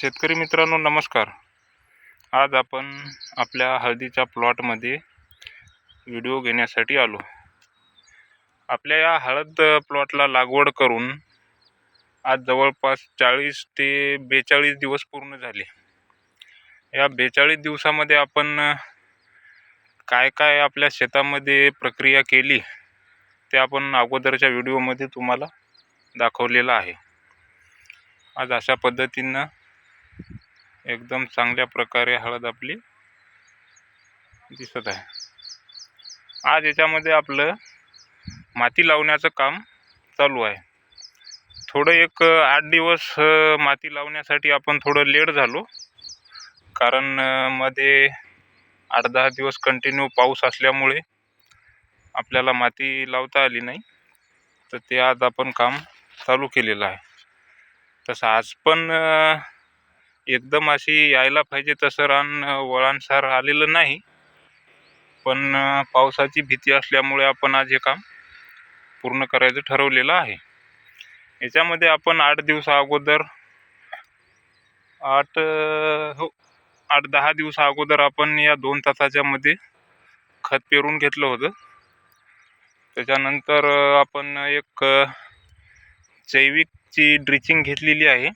शेतकरी मित्रांनो नमस्कार. आज आपण आपल्या हळदीच्या प्लॉटमध्ये व्हिडिओ घेण्यासाठी आलो. आपल्या या हळद प्लॉटला लागवड करून आज जवळपास चाळीस ते बेचाळीस दिवस पूर्ण झाले. या बेचाळीस दिवसामध्ये आपण काय काय आपल्या शेतामध्ये प्रक्रिया केली ते आपण अगोदरच्या व्हिडिओमध्ये तुम्हाला दाखवलेलं आहे. आज अशा पद्धतीनं एकदम चांगल्या प्रकारे हळद आपली दिसत आहे. आज याच्यामध्ये आपलं माती लावण्याचं काम चालू आहे. थोडं एक आठ दिवस माती लावण्यासाठी आपण थोडं लेट झालो. कारण मध्ये आठ दहा दिवस कंटिन्यू पाऊस असल्यामुळे आपल्याला माती लावता आली नाही. तर ते आज आपण काम चालू केलेलं आहे. तसं आज पण एकदम अशी यायला पाहिजे तसं रान वळणसार आलेलं नाही. पण पावसाची भीती असल्यामुळे आपण आज हे काम पूर्ण करायचं ठरवलेलं आहे. याच्यामध्ये आपण आठ दिवसा अगोदर आठ हो आठ दहा दिवसा अगोदर आपण या दोन तासाच्या मध्ये खत पेरून घेतलं होतं. त्याच्यानंतर आपण एक जैविकची ड्रिचिंग घेतलेली आहे.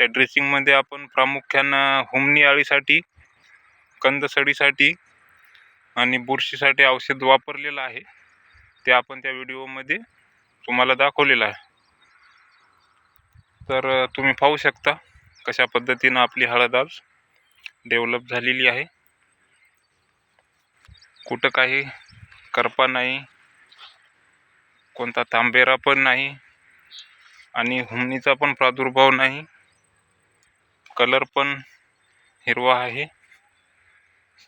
त्या ड्रेसिंगमध्ये आपण प्रामुख्यानं हुमणी अळीसाठी कंदसडीसाठी आणि बुरशीसाठी औषध वापरलेलं आहे. ते आपण त्या व्हिडिओमध्ये तुम्हाला दाखवलेलं आहे. तर तुम्ही पाहू शकता कशा पद्धतीनं आपली हळद आज डेव्हलप झालेली आहे. कुठं काही करपा नाही कोणता तांबेरा पण नाही आणि हुमणीचा पण प्रादुर्भाव नाही. कलर पण हिरवा आहे.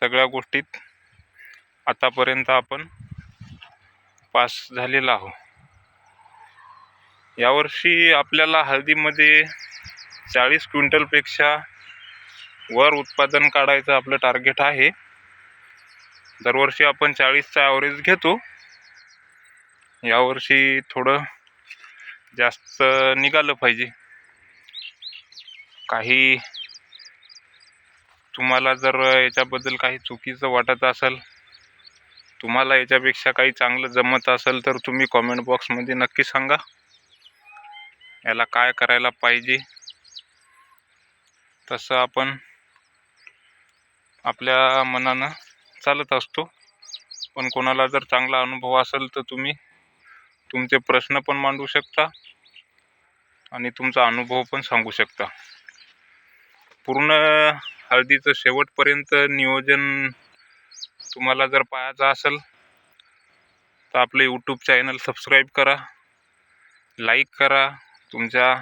सगळ्या गोष्टीत आतापर्यंत आपण पास झालेला आहो यावर्षी आपल्याला हळदीमध्ये चाळीस क्विंटलपेक्षा वर उत्पादन काढायचं आपलं टार्गेट आहे. दरवर्षी आपण चाळीसचा ॲव्हरेज घेतो. यावर्षी थोडं जास्त निघालं पाहिजे. काही तुम्हाला जर याच्याबद्दल काही चुकीचं वाटत असेल तुम्हाला याच्यापेक्षा काही चांगलं जमत असेल तर तुम्ही कॉमेंट बॉक्समध्ये नक्की सांगा. याला काय करायला पाहिजे? तसं आपण आपल्या मनानं चालत असतो. पण कोणाला जर चांगला अनुभव असेल तर तुम्ही तुमचे प्रश्न पण मांडू शकता आणि तुमचा अनुभव पण सांगू शकता. पूर्ण हळदीचं शेवटपर्यंत नियोजन तुम्हाला जर पाहायचं असेल तर आपले यूट्यूब चॅनल सबस्क्राईब करा लाईक करा. तुमच्या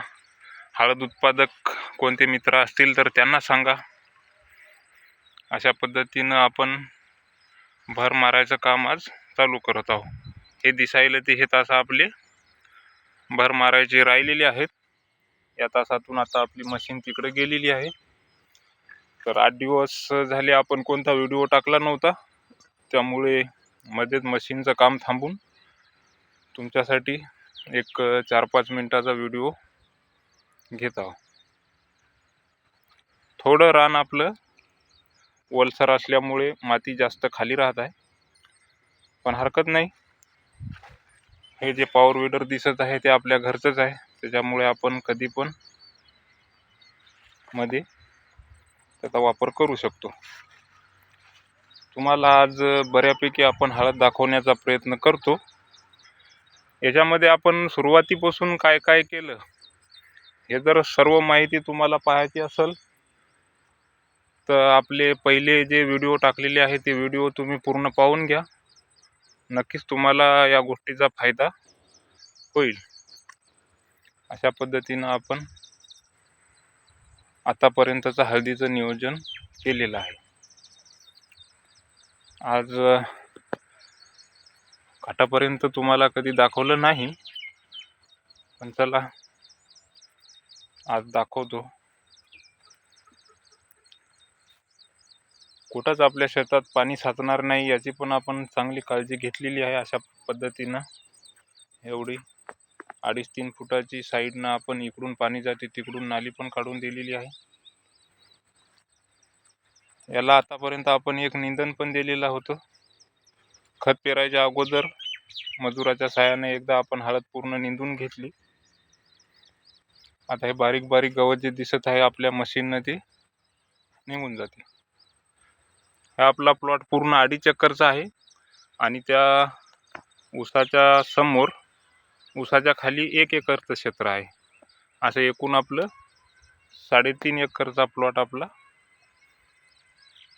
हळद उत्पादक कोणते मित्र असतील तर त्यांना सांगा. अशा पद्धतीनं आपण भर मारायचं काम आज चालू करत आहोत. हे दिसायला ते हे तास आपले भर मारायचे राहिलेले आहेत. या तासातून आता आपली मशीन तिकडे गेलेली आहे. तर आठ दिवस झाले आपण कोणता व्हिडिओ टाकला नव्हता. त्यामुळे मध्येच मशीनचं काम थांबून तुमच्यासाठी एक चार पाच मिनटाचा व्हिडिओ घेत आहो थोडं रान आपलं वलसर असल्यामुळे माती जास्त खाली राहत आहे. पण हरकत नाही. हे जे पॉवर विडर दिसत आहे ते आपल्या घरचंच आहे. त्याच्यामुळे आपण कधी पण मध्ये त्याचा वापर करू शकतो. तुम्हाला आज बऱ्यापैकी आपण हळद दाखवण्याचा प्रयत्न करतो. याच्यामध्ये आपण सुरुवातीपासून काय काय केलं हे जर सर्व माहिती तुम्हाला पाहायची असेल तर आपले पहिले जे व्हिडिओ टाकलेले आहे ते व्हिडिओ तुम्ही पूर्ण पाहून घ्या. नक्कीच तुम्हाला या गोष्टीचा फायदा होईल. अशा पद्धतीनं आपण आतापर्यंतचं हळदीचं नियोजन केलेलं आहे. आज घाटापर्यंत तुम्हाला कधी दाखवलं नाही पण चला आज दाखवतो. कुठंच आपल्या शेतात पाणी साचणार नाही याची पण आपण चांगली काळजी घेतलेली आहे अशा पद्धतीनं. एवढी अडीच तीन फुटाची साईडनं आपण इकडून पाणी जाते तिकडून नाली पण काढून दिलेली आहे. याला आतापर्यंत आपण एक निंदन पण दिलेलं होतं. खत पेरायच्या अगोदर मजुराच्या सहाय्याने एकदा आपण हळद पूर्ण निंदून घेतली. आता हे बारीक बारीक गवत जे दिसत आहे आपल्या मशीननं ते निघून जाते. हा आपला प्लॉट पूर्ण अडीच चक्करचा आहे आणि त्या ऊसाच्या समोर ऊसाच्या खाली एक एकरचं क्षेत्र आहे. असं एकूण आपलं साडेतीन एकरचा प्लॉट आपला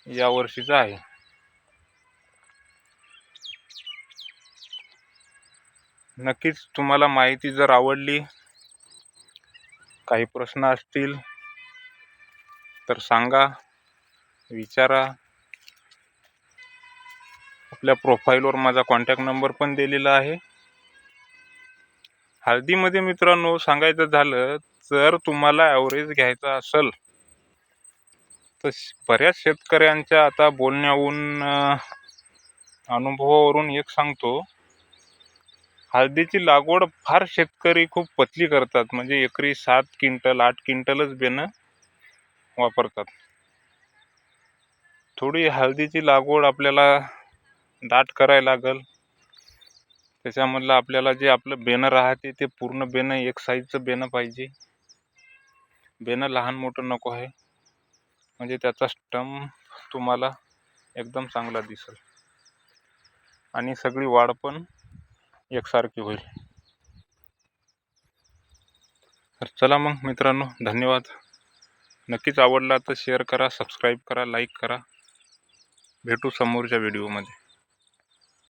या वर्षीचा आहे. नक्कीच तुम्हाला माहिती जर आवडली काही प्रश्न असतील तर सांगा विचारा. आपल्या प्रोफाईलवर माझा कॉन्टॅक्ट नंबर पण दिलेला आहे. हळदीमध्ये मित्रांनो सांगायचं झालं जर तुम्हाला ॲव्हरेज घ्यायचा असेल तर बऱ्याच शेतकऱ्यांच्या आता बोलण्याहून अनुभवावरून एक सांगतो. हळदीची लागवड फार शेतकरी खूप पतली करतात. म्हणजे एकरी सात क्विंटल आठ क्विंटलच बेनं वापरतात. थोडी हळदीची लागवड आपल्याला दाट करायला लागल. त्याच्यामधलं आपल्याला जे आपलं बेणं राहते ते पूर्ण बेणं एक साईजचं बेणं पाहिजे. बेणं लहान मोठं नको आहे. म्हणजे त्याचा स्टम तुम्हाला एकदम चांगला दिसेल. आणि सगळी वाढ पण एकसारखी होईल. तर चला मग मित्रांनो धन्यवाद. नक्कीच आवडला तर शेअर करा सबस्क्राईब करा लाईक करा. भेटू समोरच्या व्हिडिओमध्ये